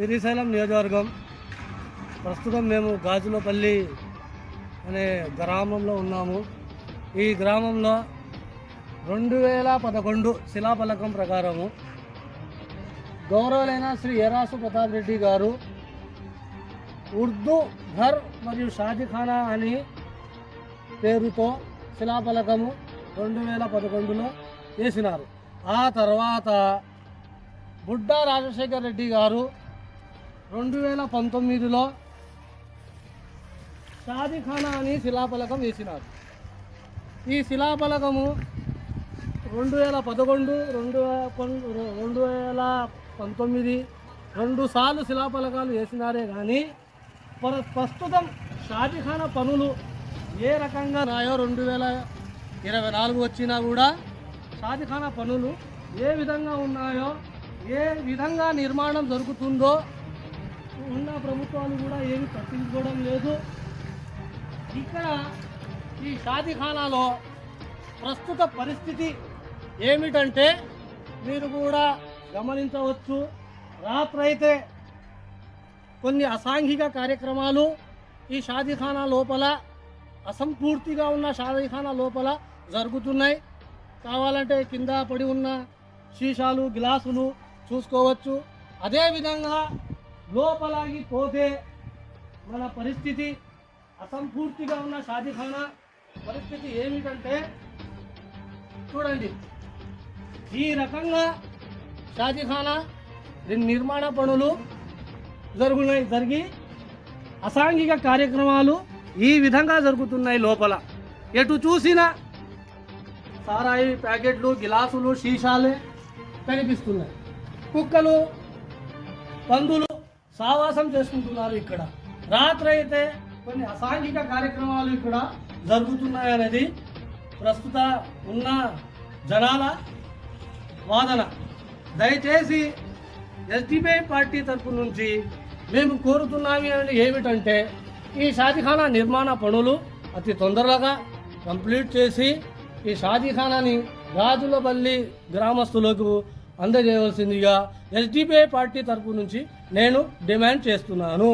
శ్రీశైలం నియోజకవర్గం. ప్రస్తుతం మేము గాజులపల్లి అనే గ్రామంలో ఉన్నాము. ఈ గ్రామంలో రెండు వేల పదకొండు శిలాఫలకం ప్రకారము గౌరవులైన శ్రీ ఎరాసు ప్రతాప్ రెడ్డి గారు ఉర్దూ ఘర్ మరియు షాజీఖానా అని పేరుతో శిలాఫలకము రెండు వేల పదకొండులో వేసినారు. ఆ తర్వాత బుడ్డా రాజశేఖర్ రెడ్డి గారు రెండు వేల పంతొమ్మిదిలో షాదీఖానా అని శిలాఫలకం వేసినారు. ఈ శిలాఫలకము రెండు వేల పదకొండు రెండు రెండు వేల పంతొమ్మిది రెండు సార్లు శిలాఫలకాలు వేసినారే కానీ ప్రస్తుతం షాజీఖానా పనులు ఏ రకంగా రాయో రెండు వేల ఇరవై నాలుగు వచ్చినా కూడా షాజీఖానా పనులు ఏ విధంగా ఉన్నాయో ఏ విధంగా నిర్మాణం జరుగుతుందో ఉన్న ప్రభుత్వాలు కూడా ఏమి పట్టించుకోవడం లేదు. ఇక్కడ ఈ షాదీఖానాలో ప్రస్తుత పరిస్థితి ఏమిటంటే మీరు కూడా గమనించవచ్చు రాత్రైతే కొన్ని అసాంఘిక కార్యక్రమాలు ఈ షాదీఖానా లోపల అసంపూర్తిగా ఉన్న షాదీఖానా లోపల జరుగుతున్నాయి. కావాలంటే కింద పడి ఉన్న సీసాలు గ్లాసులు చూసుకోవచ్చు. అదేవిధంగా లోపలాగి పోతే మన పరిస్థితి అసంపూర్తిగా ఉన్న షాదీఖానా పరిస్థితి ఏమిటంటే చూడండి. ఈ రకంగా షాజీఖానా నిర్మాణ పనులు జరుగున్నాయి జరిగి అసాంఘిక కార్యక్రమాలు ఈ విధంగా జరుగుతున్నాయి లోపల. ఎటు చూసినా సారాయి ప్యాకెట్లు గిలాసులు సీసాలే కనిపిస్తున్నాయి. కుక్కలు పందులు సావాసం చేసుకుంటున్నారు ఇక్కడ. రాత్రి అయితే కొన్ని అసాంఘిక కార్యక్రమాలు ఇక్కడ జరుగుతున్నాయి అనేది ప్రస్తుత ఉన్న జనాల వాదన. దయచేసి ఎస్డిపిఐ పార్టీ తరపు నుంచి మేము కోరుతున్నాము ఏమిటంటే ఈ షాదీఖానా నిర్మాణ పనులు అతి తొందరగా కంప్లీట్ చేసి ఈ షాదీఖానాని రాజులపల్లి గ్రామస్తులకు అందజేయవలసిందిగా ఎస్డిపిఐ పార్టీ తరపు నుంచి నేను డిమాండ్ చేస్తున్నాను.